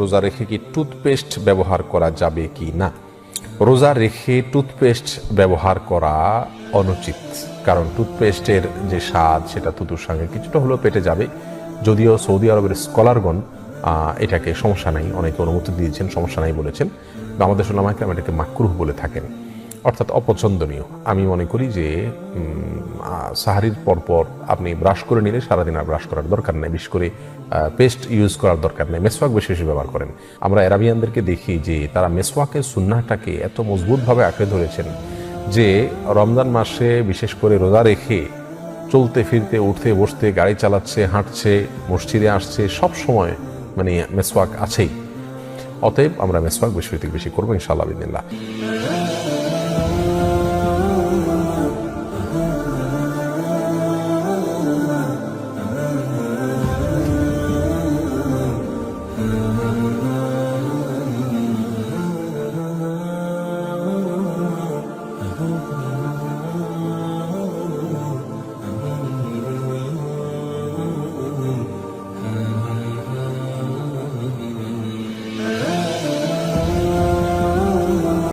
রোজা রেখে কি টুথপেস্ট ব্যবহার করা যাবে কি না? রোজা রেখে টুথপেস্ট ব্যবহার করা অনুচিত। কারণ টুথপেস্টের যে স্বাদ, সেটা থুতুর সঙ্গে কিছুটা হলেও পেটে যাবে। যদিও সৌদি আরবের স্কলারগণ এটাকে সমস্যা নাই, অনেকে অনুমতি দিয়েছেন, সমস্যা নাই বলেছেন। আমাদের আমি এটাকে মাকরুহ বলে থাকেন। অর্থাৎ অপছন্দনীয়। আমি মনে করি যে সাহারির পরপর আপনি ব্রাশ করে নিলে সারাদিন আর ব্রাশ করার দরকার নেই। বিশেষ করে পেস্ট ইউজ করার দরকার নেই। মেসওয়াক বেশি বেশি ব্যবহার করেন। আমরা অ্যারাবিয়ানদেরকে দেখি যে, তারা মেসওয়াকের সুন্নাটাকে এত মজবুতভাবে আঁকড়ে ধরেছেন যে, রমজান মাসে বিশেষ করে রোজা রেখে চলতে, ফিরতে, উঠতে, বসতে, গাড়ি চালাচ্ছে, হাঁটছে, মসজিদে আসছে, সব সময় মানে মেসওয়াক আছেই। অতএব আমরা মেসওয়াক বেশি বেশি করব, ইনশাআল্লাহ বিদিল্লাহ